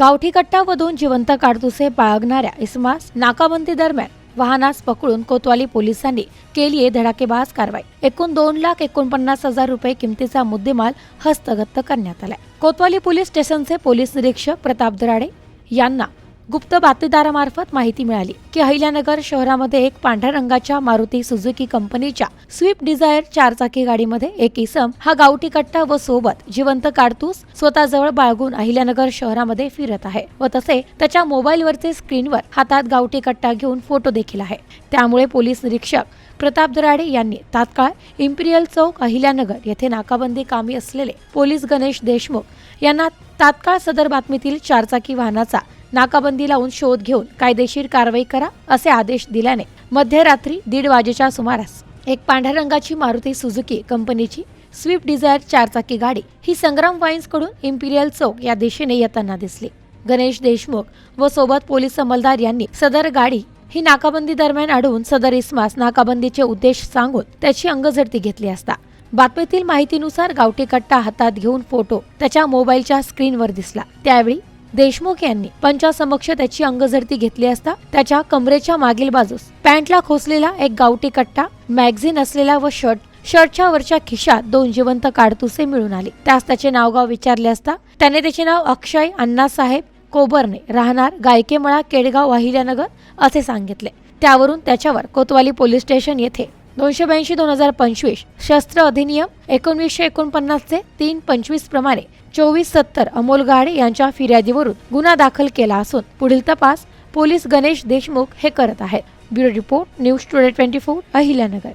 गावठी कट्टा जिवंत काडतुसे बाळगणाऱ्या इसमास नाकाबंदी दरम्यान वाहनास पकडून कोतवाली पोलिसांनी केली आहे धडाकेबाज कारवाई. एकूण दोन लाख एकोणपन्नास हजार रुपये किमतीचा मुद्देमाल हस्तगत करण्यात आलाय. कोतवाली पोलीस स्टेशनचे पोलीस निरीक्षक प्रताप दराडे यांना गुप्त बातमीदारामार्फत माहिती मिळाली की अहिल्यानगर शहरामध्ये एक पांढऱ्या रंगाच्या मारुती सुझुकी कंपनीच्या स्विफ्ट डिझायर चारचाकी गाडीमध्ये एक इसम हा गावठी कट्टा व सोबत जिवंत काडतूस स्वतःजवळ बाळगून अहिल्यानगर शहरामध्ये फिरत आहे व तसे त्याच्या मोबाईलवरचे स्क्रीनवर हातात गावठी कट्टा घेऊन फोटो देखील आहे. त्यामुळे पोलीस निरीक्षक प्रताप दराडे यांनी तात्काळ इम्पिरियल चौक अहिल्यानगर येथे नाकाबंदी कामी असलेले पोलीस गणेश देशमुख यांना तात्काळ सदर बातमीतील चारचाकी वाहनाचा नाकाबंदी लावून शोध घेऊन कायदेशीर कारवाई करा असे आदेश दिल्याने मध्यरात्री दीड वाजेच्या सुमारास एक पांढऱ्या रंगाची मारुती सुझुकी कंपनीची स्विफ्ट डिझायर चारचाकी गाडी ही संग्राम वाईन्सकडून इम्पिरियल चौक या दिशेने येताना दिसली. गणेश देशमुख व सोबत पोलीस अंमलदार यांनी सदर गाडी ही नाकाबंदी दरम्यान अडवून सदर इस्मास नाकाबंदीचे उद्देश सांगून त्याची अंगझडती घेतली असता. बातमीतील माहितीनुसार गावठी कट्टा हातात घेऊन फोटो त्याच्या मोबाईलच्या स्क्रीनवर दिसला. त्यावेळी देशमुख यांनी पंचासमक्ष त्याची अंगझडती घेतली असता त्याच्या कमरेच्या मागील बाजूस पॅन्टला खोसलेला एक गावठी कट्टा मॅगझिन असलेला व शर्ट शर्टच्या वरच्या खिशात दोन जिवंत काडतुसे मिळून आले. त्यास त्याचे नावगाव विचारले असता त्याने त्याचे नाव अक्षय अण्णासाहेब कोबरने राहणार गायकेमळा केडगाव वाहिल्यानगर असे सांगितले. त्यावरून त्याच्यावर कोतवाली पोलीस स्टेशन येथे दोनशे ब्याऐंशी दोन हजार पंचवीस. शस्त्र अधिनियम एकोणवीसशे एकोणपन्नासचे तीन पंचवीस प्रमाणे चोवीस सत्तर अमोल गाडे यांच्या फिर्यादीवरून गुन्हा दाखल केला असून पुढील तपास पोलीस गणेश देशमुख हे करत आहेत. Bureau report news today twenty four Ahilyanagar.